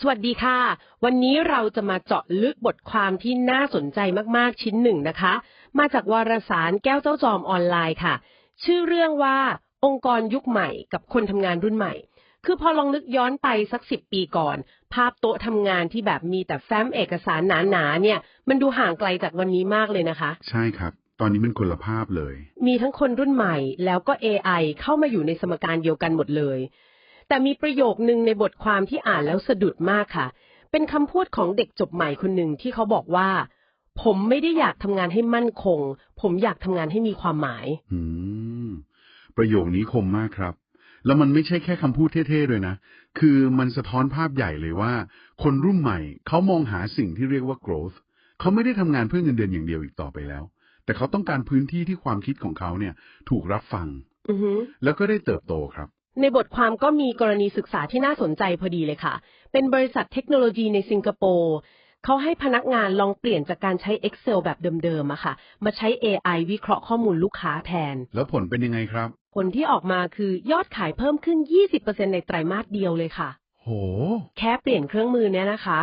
สวัสดีค่ะ วันนี้เราจะมาเจาะลึกบทความที่น่าสนใจมากๆชิ้นหนึ่งนะคะ มาจากวารสารแก้วเจ้าจอมออนไลน์ค่ะ ชื่อเรื่องว่าองค์กรยุคใหม่กับคนทำงานรุ่นใหม่ คือพอลองนึกย้อนไปสักสิบปีก่อน ภาพโต๊ะทำงานที่แบบมีแต่แฟ้มเอกสารหนาๆเนี่ย มันดูห่างไกลจากวันนี้มากเลยนะคะ ใช่ครับ ตอนนี้มันคนละภาพเลย มีทั้งคนรุ่นใหม่ แล้วก็ AI เข้ามาอยู่ในสมการเดียวกันหมดเลย แต่มีประโยคนึงในบทความที่อ่านแล้วสะดุดมากค่ะ เป็นคำพูดของเด็กจบใหม่คนหนึ่งที่เขาบอกว่า ผมไม่ได้อยากทำงานให้มั่นคง ผมอยากทำงานให้มีความหมาย อืม ประโยคนี้คมมากครับ แล้วมันไม่ใช่แค่คำพูดเท่ๆด้วยนะ คือมันสะท้อนภาพใหญ่เลยว่า คนรุ่นใหม่เขามองหาสิ่งที่เรียกว่า growth เขาไม่ได้ทำงานเพื่อเงินเดือนอย่างเดียวอีกต่อไปแล้ว แต่เขาต้องการพื้นที่ที่ความคิดของเขาเนี่ย ถูกรับฟังอือฮึแล้วก็ได้เติบโตครับ ในบทความก็มีกรณีศึกษาที่น่าสนใจพอดีเลยค่ะ เป็นบริษัทเทคโนโลยีในสิงคโปร์เขาให้พนักงานลองเปลี่ยนจากการใช้ Excel แบบเดิมๆอะค่ะ มาใช้ AI วิเคราะห์ข้อมูลลูกค้าแทน แล้วผลเป็นยังไงครับ ผลที่ออกมาคือยอดขายเพิ่มขึ้น 20%ในไตรมาสเดียวเลยค่ะ โห แค่เปลี่ยนเครื่องมือเนี้ยนะคะ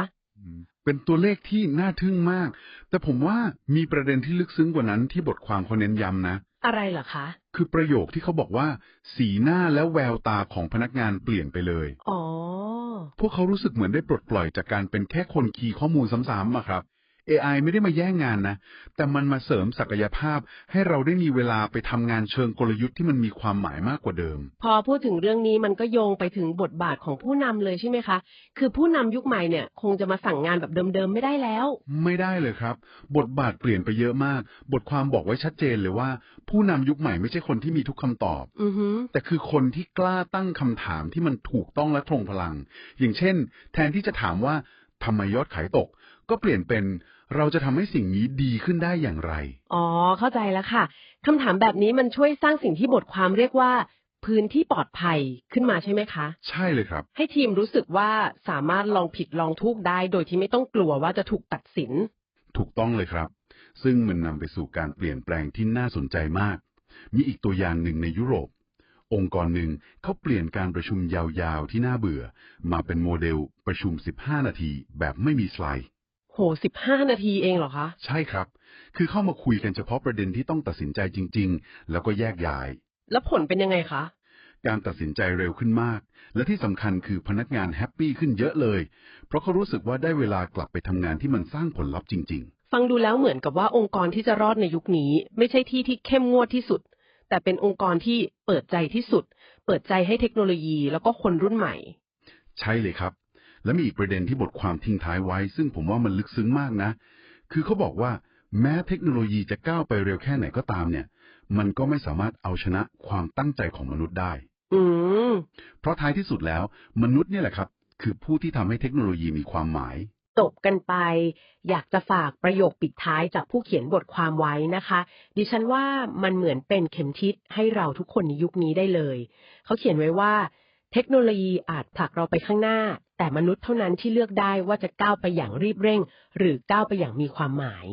เป็นตัวเลขที่น่าทึ่งมาก แต่ผมว่ามีประเด็นที่ลึกซึ้งกว่านั้นที่บทความเขาเน้นย้ำนะ อะไรเหรอคะ คือประโยคที่เขาบอกว่า สีหน้าและแววตาของพนักงานเปลี่ยนไปเลย อ๋อ พวกเขารู้สึกเหมือนได้ปลดปล่อยจากการเป็นแค่คนคีย์ข้อมูลซ้ำๆอะครับ AI ไม่ได้มาแย่งงานนะ แต่มันมาเสริมศักยภาพให้เราได้มีเวลาไปทำงานเชิงกลยุทธ์ที่มันมีความหมายมากกว่าเดิม พอพูดถึงเรื่องนี้มันก็โยงไปถึงบทบาทของผู้นำเลยใช่ไหมคะ คือผู้นำยุคใหม่เนี่ยคงจะมาสั่งงานแบบเดิมๆไม่ได้แล้ว ไม่ได้เลยครับ บทบาทเปลี่ยนไปเยอะมาก บทความบอกไว้ชัดเจนเลยว่า ผู้นำยุคใหม่ไม่ใช่คนที่มีทุกคำตอบ อือฮึแต่คือคนที่กล้าตั้งคำถามที่มันถูกต้องและตรงพลัง อย่างเช่น แทนที่จะถามว่าทำไมยอดขายตก ก็เปลี่ยนเป็นเราจะทำให้สิ่งนี้ดีขึ้นได้อย่างไร อ๋อ เข้าใจแล้วค่ะคำถามแบบนี้มันช่วยสร้างสิ่งที่บทความเรียกว่า พื้นที่ปลอดภัยขึ้นมาใช่ไหมคะ ใช่เลยครับ ให้ทีมรู้สึกว่าสามารถลองผิดลองถูกได้ โดยที่ไม่ต้องกลัวว่าจะถูกตัดสิน ถูกต้องเลยครับ ซึ่งมันนำไปสู่การเปลี่ยนแปลงที่น่าสนใจมาก มีอีกตัวอย่างหนึ่งในยุโรป องค์กรหนึ่งเขาเปลี่ยนการประชุมยาวๆที่น่าเบื่อ มาเป็นโมเดลประชุม 15 นาทีแบบไม่มีสไลด์ โหสิบห้านาทีเองเหรอคะ ใช่ครับ คือเข้ามาคุยกันเฉพาะประเด็นที่ต้องตัดสินใจจริง ๆ แล้วก็แยกย้าย แล้วผลเป็นยังไงคะ การตัดสินใจเร็วขึ้นมาก และที่สำคัญคือพนักงานแฮปปี้ขึ้นเยอะเลย เพราะเขารู้สึกว่าได้เวลากลับไปทำงานที่มันสร้างผลลัพธ์จริงฟังดูแล้วเหมือนกับว่าองค์กรที่จะรอดในยุคนี้ ไม่ใช่ที่ที่เข้มงวดที่สุด แต่เป็นองค์กรที่เปิดใจที่สุด เปิดใจให้เทคโนโลยีแล้วก็คนรุ่นใหม่ๆใช่เลยครับ และมีอีกประเด็นที่บทความทิ้งท้ายไว้ ซึ่งผมว่ามันลึกซึ้งมากนะ คือเขาบอกว่าแม้เทคโนโลยีจะก้าวไปเร็วแค่ไหนก็ตามเนี่ย มันก็ไม่สามารถเอาชนะความตั้งใจของมนุษย์ได้ อืมเพราะท้ายที่สุดแล้ว มนุษย์เนี่ยแหละครับ คือผู้ที่ทำให้เทคโนโลยีมีความหมายจบกันไป อยากจะฝากประโยคปิดท้ายจากผู้เขียนบทความไว้นะคะ ดิฉันว่ามันเหมือนเป็นเข็มทิศให้เราทุกคนในยุคนี้ได้เลย เขาเขียนไว้ว่า เทคโนโลยีอาจผลักเราไปข้างหน้า แต่มนุษย์เท่านั้นที่เลือกได้ว่าจะก้าวไปอย่างรีบเร่ง หรือก้าวไปอย่างมีความหมาย